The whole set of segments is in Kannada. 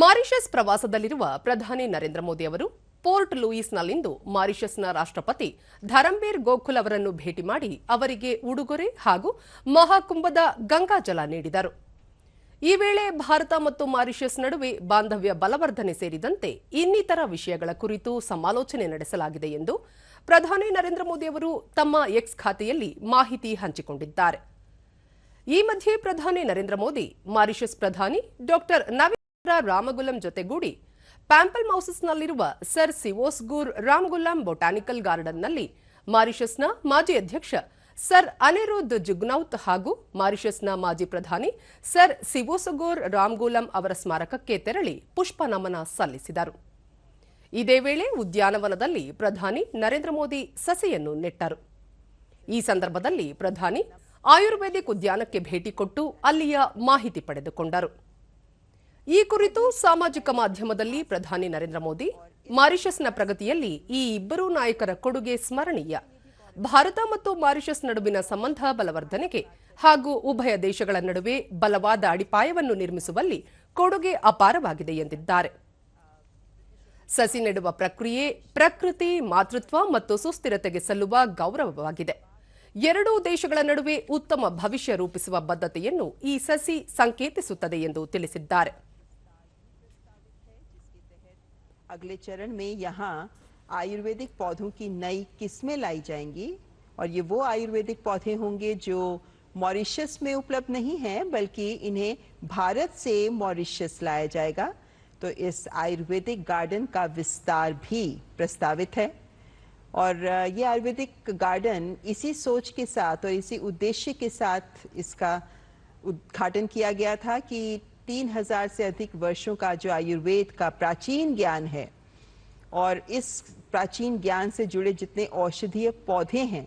ಮಾರಿಷಸ್ ಪ್ರವಾಸದಲ್ಲಿರುವ ಪ್ರಧಾನಿ ನರೇಂದ್ರ ಮೋದಿ ಅವರು ಪೋರ್ಟ್ ಲೂಯಿಸ್ನಲ್ಲಿಂದು ಮಾರಿಷಸ್ನ ರಾಷ್ಟ್ರಪತಿ ಧರಂಬೀರ್ ಗೋಖುಲ್ ಅವರನ್ನು ಭೇಟಿ ಮಾಡಿ ಅವರಿಗೆ ಉಡುಗೊರೆ ಹಾಗೂ ಮಹಾಕುಂಭದ ಗಂಗಾಜಲ ನೀಡಿದರು. ಈ ವೇಳೆ ಭಾರತ ಮತ್ತು ಮಾರಿಷಸ್ ನಡುವೆ ಬಾಂಧವ್ಯ ಬಲವರ್ಧನೆ ಸೇರಿದಂತೆ ಇನ್ನಿತರ ವಿಷಯಗಳ ಕುರಿತು ಸಮಾಲೋಚನೆ ನಡೆಸಲಾಗಿದೆ ಎಂದು ಪ್ರಧಾನಿ ನರೇಂದ್ರ ಮೋದಿ ಅವರು ತಮ್ಮ ಎಕ್ಸ್ ಖಾತೆಯಲ್ಲಿ ಮಾಹಿತಿ ಹಂಚಿಕೊಂಡಿದ್ದಾರೆ. ಈ ಮಧ್ಯೆ ಪ್ರಧಾನಿ ನರೇಂದ್ರ ಮೋದಿ ಮಾರಿಷಸ್ ಪ್ರಧಾನಿ ಡಾಕ್ಟರ್ ನವೀಂದ್ರ ರಾಮಗುಲಂ ಜೊತೆಗೂಡಿ ಪ್ಯಾಂಪಲ್ ಮೌಸಸ್ನಲ್ಲಿರುವ ಸರ್ ಸಿವೋಸ್ಗೂರ್ ರಾಮಗುಲಂ ಬೊಟಾನಿಕಲ್ ಗಾರ್ಡನ್ನಲ್ಲಿ ಮಾರಿಷಸ್ನ ಮಾಜಿ ಅಧ್ಯಕ್ಷ ಸರ್ ಅನಿರುದ್ಧ್ ಜುಗ್ನೌತ್ ಹಾಗೂ ಮಾರಿಷಸ್ನ ಮಾಜಿ ಪ್ರಧಾನಿ ಸರ್ ಸಿವೋಸಗೋರ್ ರಾಮಗುಲಂ ಅವರ ಸ್ಮಾರಕಕ್ಕೆ ತೆರಳಿ ಪುಷ್ಪ ನಮನ ಸಲ್ಲಿಸಿದರು. ಇದೇ ವೇಳೆ ಉದ್ಯಾನವನದಲ್ಲಿ ಪ್ರಧಾನಿ ನರೇಂದ್ರ ಮೋದಿ ಸಸಿಯನ್ನು ನೆಟ್ಟರು. ಈ ಸಂದರ್ಭದಲ್ಲಿ ಪ್ರಧಾನಿ ಆಯುರ್ವೇದಿಕ್ ಉದ್ಯಾನಕ್ಕೆ ಭೇಟಿ ಕೊಟ್ಟು ಅಲ್ಲಿಯ ಮಾಹಿತಿ ಪಡೆದುಕೊಂಡರು. ಈ ಕುರಿತು ಸಾಮಾಜಿಕ ಮಾಧ್ಯಮದಲ್ಲಿ ಪ್ರಧಾನಿ ನರೇಂದ್ರ ಮೋದಿ, ಮಾರಿಷಸ್ನ ಪ್ರಗತಿಯಲ್ಲಿ ಈ ಇಬ್ಬರೂ ನಾಯಕರ ಕೊಡುಗೆ ಸ್ಮರಣೀಯ. ಭಾರತ ಮತ್ತು ಮಾರಿಷಸ್ ನಡುವಿನ ಸಂಬಂಧ ಬಲವರ್ಧನೆಗೆ ಹಾಗೂ ಉಭಯ ದೇಶಗಳ ನಡುವೆ ಬಲವಾದ ಅಡಿಪಾಯವನ್ನು ನಿರ್ಮಿಸುವಲ್ಲಿ ಕೊಡುಗೆ ಅಪಾರವಾಗಿದೆ ಎಂದಿದ್ದಾರೆ. ಸಸಿ ನೆಡುವ ಪ್ರಕ್ರಿಯೆ ಪ್ರಕೃತಿ, ಮಾತೃತ್ವ ಮತ್ತು ಸುಸ್ಥಿರತೆಗೆ ಸಲ್ಲುವ ಗೌರವವಾಗಿದೆ. ಎರಡೂ ದೇಶಗಳ ನಡುವೆ ಉತ್ತಮ ಭವಿಷ್ಯ ರೂಪಿಸುವ ಬದ್ಧತೆಯನ್ನು ಈ ಸಸಿ ಸಂಕೇತಿಸುತ್ತದೆ ಎಂದು ತಿಳಿಸಿದ್ದಾರೆ. अगले चरण में यहाँ आयुर्वेदिक पौधों की नई किस्में लाई जाएँगी और ये वो आयुर्वेदिक पौधे होंगे जो मॉरिशस में उपलब्ध नहीं हैं, बल्कि इन्हें भारत से मॉरिशस लाया जाएगा। तो इस आयुर्वेदिक गार्डन का विस्तार भी प्रस्तावित है। और ये आयुर्वेदिक गार्डन इसी सोच के साथ और इसी उद्देश्य के साथ इसका उद्घाटन किया गया था कि तीन हजार से अधिक वर्षों का जो आयुर्वेद का प्राचीन ज्ञान है और इस प्राचीन ज्ञान से जुड़े जितने औषधीय पौधे हैं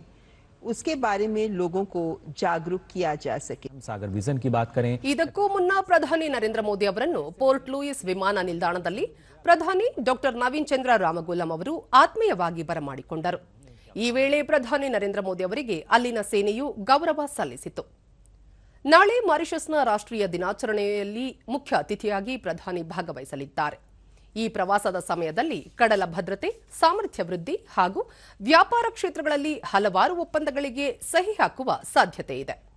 उसके बारे में लोगों को जागरूक किया जा सके सागर विजन की बात करें ಇದಕ್ಕೂ ಮುನ್ನ ಪ್ರಧಾನಿ ನರೇಂದ್ರ ಮೋದಿ ಅವರನ್ನು ಪೋರ್ಟ್ ಲೂಯಿಸ್ ವಿಮಾನ ನಿಲ್ದಾಣದಲ್ಲಿ ಪ್ರಧಾನಿ ಡಾಕ್ಟರ್ ನವೀನ್ ಚಂದ್ರ ರಾಮಗುಲಂ ಅವರು ಆತ್ಮೀಯವಾಗಿ ಬರಮಾಡಿಕೊಂಡರು ಈ ವೇಳೆ ಪ್ರಧಾನಿ ನರೇಂದ್ರ ಮೋದಿ ಅವರಿಗೆ ಅಲ್ಲಿನ ಸೇನೆಯು ಗೌರವ ಸಲ್ಲಿಸಿತು ನಾಳೆ ಮಾರಿಷಸ್ನ ರಾಷ್ಟ್ರೀಯ ದಿನಾಚರಣೆಯಲ್ಲಿ ಮುಖ್ಯ ಅತಿಥಿಯಾಗಿ ಪ್ರಧಾನಿ ಭಾಗವಹಿಸಲಿದ್ದಾರೆ. ಈ ಪ್ರವಾಸದ ಸಮಯದಲ್ಲಿ ಕಡಲ ಭದ್ರತೆ, ಸಾಮರ್ಥ್ಯ ವೃದ್ಧಿ ಹಾಗೂ ವ್ಯಾಪಾರ ಕ್ಷೇತ್ರಗಳಲ್ಲಿ ಹಲವಾರು ಒಪ್ಪಂದಗಳಿಗೆ ಸಹಿ ಹಾಕುವ ಸಾಧ್ಯತೆ ಇದೆ.